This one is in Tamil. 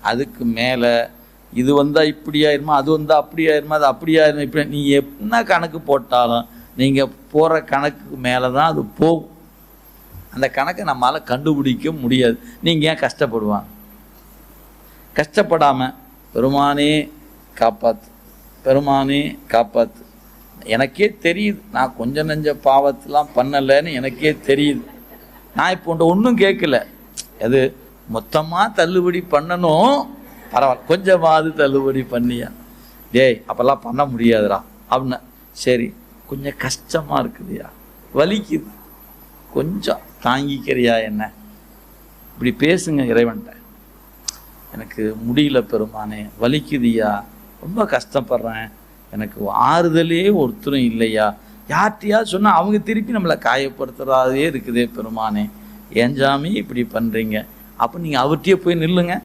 அதுக்கு மேலே இது வந்தால் இப்படி ஆயிருமா அது வந்தால் அப்படி ஆயிருமா அது அப்படி ஆயிருமா இப்படி நீ என்ன கணக்கு போட்டாலும் நீங்கள் போகிற கணக்குக்கு மேலே தான் அது போகும். அந்த கணக்கை நம்மளால் கண்டுபிடிக்க முடியாது. நீங்கள் ஏன் கஷ்டப்படுவாங்க? கஷ்டப்படாமல் பெருமானே காப்பாற்று பெருமானே காப்பாற்று எனக்கே தெரியுது நான் கொஞ்சம் நெஞ்ச பாவத்தெலாம் பண்ணலைன்னு எனக்கே தெரியுது. நான் இப்போ உன்ட்ட ஒன்றும் கேட்கல. அது மொத்தமாக தள்ளுபடி பண்ணணும். பரவாயில்ல. கொஞ்சமாவது தள்ளுபடி பண்ணியா. டேய் அப்போல்லாம் பண்ண முடியாதுடா. அப்படின்னா சரி கொஞ்சம் கஷ்டமாக இருக்குதுயா. வலிக்குது. கொஞ்சம் தாங்கிக்கிறியா என்ன? இப்படி பேசுங்க இறைவன்ட்ட. எனக்கு முடியல பெருமானே. வலிக்குதுயா? ரொம்ப கஷ்டப்படுறேன். எனக்கு ஆறுதலே ஒருத்தரும் இல்லையா? யார்கிட்டயா சொன்னால் அவங்க திருப்பி நம்மளை காயப்படுத்துகிறாதே இருக்குதே பெருமானே. ஏன் சாமி இப்படி பண்ணுறீங்க அப்போ நீங்கள் அவர்கிட்டயே போய் நில்லுங்க.